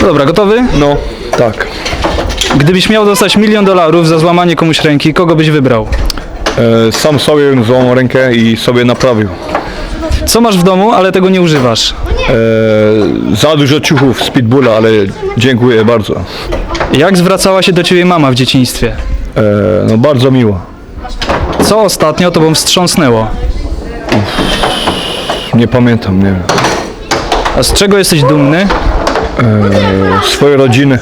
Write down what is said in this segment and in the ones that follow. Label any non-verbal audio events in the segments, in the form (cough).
Dobra, gotowy? No, tak. Gdybyś miał dostać milion dolarów za złamanie komuś ręki, kogo byś wybrał? E, sam sobie złamał rękę i sobie naprawił. Co masz w domu, ale tego nie używasz? E, za dużo ciuchów z Pitbulla, ale dziękuję bardzo. Jak zwracała się do ciebie mama w dzieciństwie? E, no bardzo miło. Co ostatnio tobą wstrząsnęło? Nie pamiętam, nie wiem. A z czego jesteś dumny? Swoje rodziny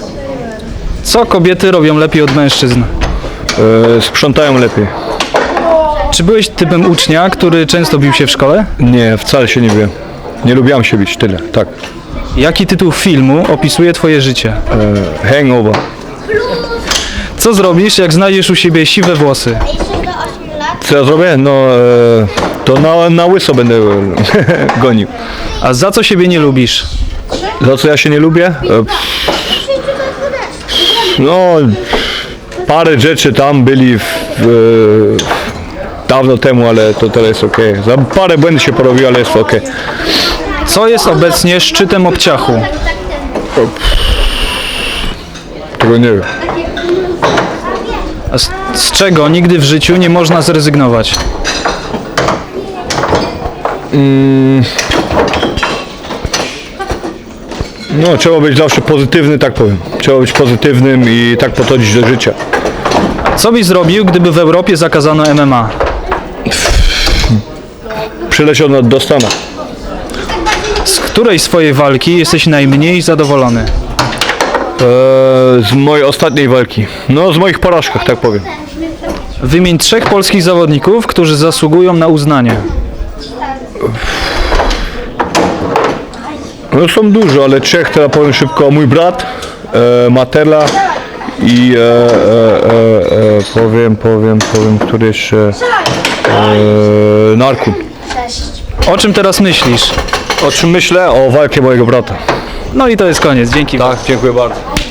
Co kobiety robią lepiej od mężczyzn? e, sprzątają lepiej. Czy byłeś typem ucznia, który często bił się w szkole? Nie, wcale się nie wiem. Nie lubiłam się bić, tyle, tak. Jaki tytuł filmu opisuje twoje życie? E, hangover. Co zrobisz, jak znajdziesz u siebie siwe włosy? Jeszcze do 8 lat. Co ja zrobię? No, e, to na, na łyso będę (laughs) gonił. A za co siebie nie lubisz? Za co ja się nie lubię? E, no, parę rzeczy tam byli w, w, dawno temu, ale to teraz jest ok. Za parę błędów się porobił, ale jest ok. Co jest obecnie szczytem obciachu? Tego nie wiem. A z, z czego nigdy w życiu nie można zrezygnować? No, trzeba być zawsze pozytywny, tak powiem. Trzeba być pozytywnym i tak podchodzić do życia. Co byś zrobił, gdyby w Europie zakazano MMA? Przyleciał na- do Stanów. Z której swojej walki jesteś najmniej zadowolony? E, z mojej ostatniej walki. No, z moich porażkach, tak powiem. Wymień trzech polskich zawodników, którzy zasługują na uznanie. No są dużo, ale trzech teraz powiem szybko. Mój brat, e, Materla i e, e, e, e, powiem, powiem, powiem, który jeszcze e. O czym teraz myślisz? O czym myślę? O walce mojego brata. No i to jest koniec, dzięki. Tak, dziękuję bardzo.